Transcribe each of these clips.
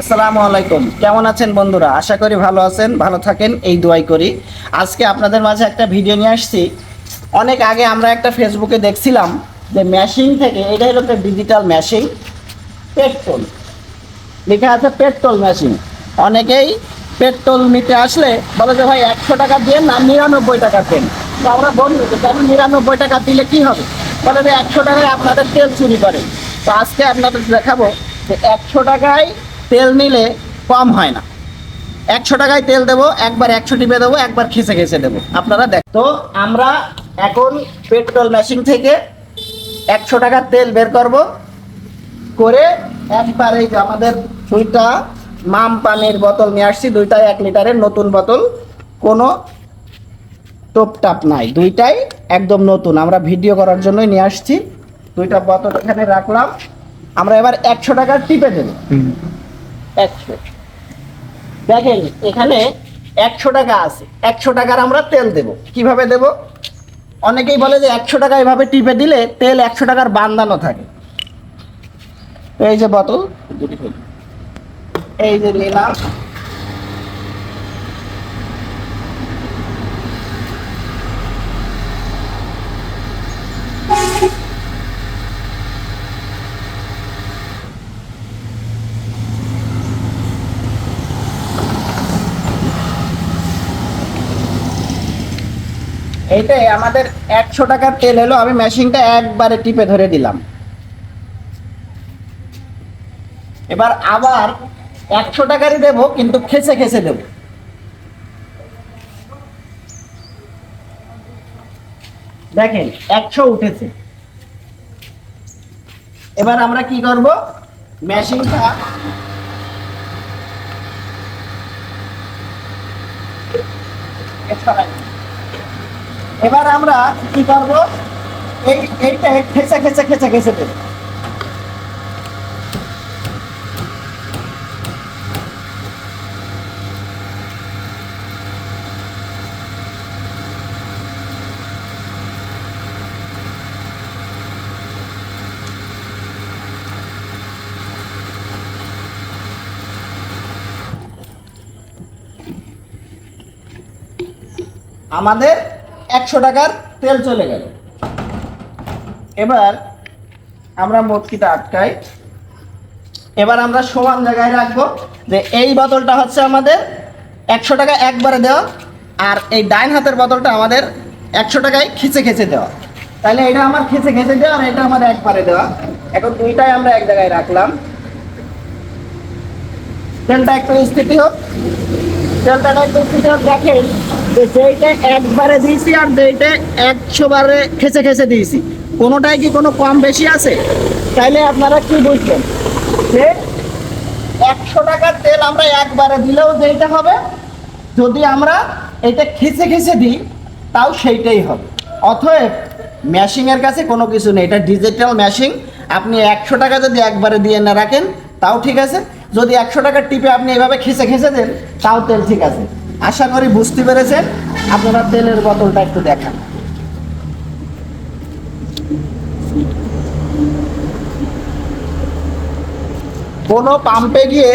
আসসালামু আলাইকুম। কেমন আছেন বন্ধুরা? আশা করি ভালো আছেন, ভালো থাকেন, এই দোয়াই করি। আজকে আপনাদের মাঝে একটা ভিডিও নিয়ে আসছি। অনেক আগে আমরা একটা ফেসবুকে দেখছিলাম যে মেশিন থেকে, এটা হলো একটা ডিজিটাল মেশিন পেট্রোল লেখা আছে পেট্রোল মেশিন অনেকেই পেট্রোল নিতে আসলে বলে যে, ভাই, একশো টাকা দিয়ে না, নিরানব্বই টাকা দেন। তো আমরা বলি যে, কেন নিরানব্বই টাকা দিলে কি হবে? বলে যে, একশো টাকায় আপনাদের তেল চুরি করে। তো আজকে আপনাদের দেখাবো যে, একশো টাকায় তেল নিলে কম হয় না। একশো টাকায় তেল দেবো, একবার একশো টিপে দেবো, একবার খেসে খেসে দেবো। আপনারা দেখ তো আমরা এখন পেট্রোল মেশিন থেকে একশো টাকার তেল বের করব। করে একবার এই যে আমাদের দুইটা মাম পানির বোতল নিয়ে আসছি, দুইটাই এক লিটারের নতুন বোতল। কোনো টোপ টাপ নাই, দুইটাই একদম নতুন। আমরা ভিডিও করার জন্যই নিয়ে আসছি। দুইটা বোতল এখানে রাখলাম। আমরা এবার একশো টাকার টিপে দেবো। একশো দেখেন, এখানে একশো টাকা আছে। একশো টাকার আমরা তেল দেব। কীভাবে দেব? অনেকেই বলে যে একশো টাকা এভাবে টিপে দিলে তেল একশো টাকার বান্দানো থাকে। এই যে বোতল। এই যে নিলাম। এইটাই, আমাদের একশো টাকার তেল হলো আমি মেশিনটা একবারে টিপে ধরে দিলাম। এবার আবার একশো টাকারই দেবো, কিন্তু খেসে খেসে দেবো। দেখেন, একশো উঠেছে। এবার আমরা কি করব? মেশিনটা এবার আমরা কি করব? এই এইটা খেচে খেচে খেচে খেচে দেব। আমাদের একশো টাকার তেল চলে গেল। এবার আমরা মোটকিটা আটকাই। এবার আমরা সমান জায়গায় রাখব যে এই বোতলটা হচ্ছে আমাদের একশো টাকা একবারে দেওয়া আর এই ডাইন হাতের বোতলটা আমাদের একশো টাকায় খিচে খেচে দেওয়া। তাহলে এটা আমার খেচে খেচে দেওয়া আর এটা আমার একবারে দেওয়া। এখন দুইটাই আমরা এক জায়গায় রাখলাম। তেলটা একটু স্থিতি হোক। তেলটা একটু স্থিতি হোক, দেখেন যেইটা একবারে দিয়েছি আর যেইটা একশো বারে খেচে খেচে দিয়েছি। কোনোটাই কি কোনো কম বেশি আছে? তাইলে আপনারা কি বুঝবেন? যে একশো টাকার তেল আমরা একবারে দিলেও যেইটা হবে, যদি আমরা এটা খেচে খেচে দিই, তাও সেইটাই হবে। অতএব ম্যাশিংয়ের কাছে কোনো কিছু নেই। এটা ডিজিটাল ম্যাশিং আপনি একশো টাকা যদি একবারে দিয়ে না রাখেন, তাও ঠিক আছে। যদি একশো টাকার টিপে আপনি এভাবে খেসে খেসে দেন, তাও তেল ঠিক আছে। আশা করি বুঝতে পেরেছেন। আপনারা তেলের বোতলটা একটু দেখান। কোনো পাম্পে গিয়ে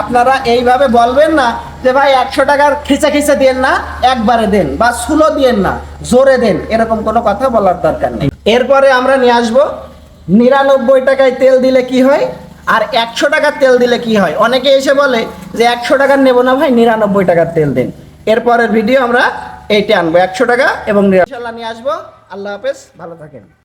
আপনারা এইভাবে বলবেন না যে, ভাই, একশো টাকার খিচে খিচে দেন না, একবারে দেন বা সুলো দিয়েন না, জোরে দেন। এরকম কোনো কথা বলার দরকার নেই। এরপরে আমরা নিয়ে আসব। নিরানব্বই টাকায় তেল দিলে কি হয়? আর একশো টাকার তেল দিলে কি হয়? অনেকে এসে বলে যে একশো টাকার নেব না ভাই, নিরানব্বই টাকার তেল দিন। এরপরের ভিডিও আমরা এইটা আনব, একশো টাকা এবং নিয়ে আসব। আল্লাহ হাফেজ, ভালো থাকেন।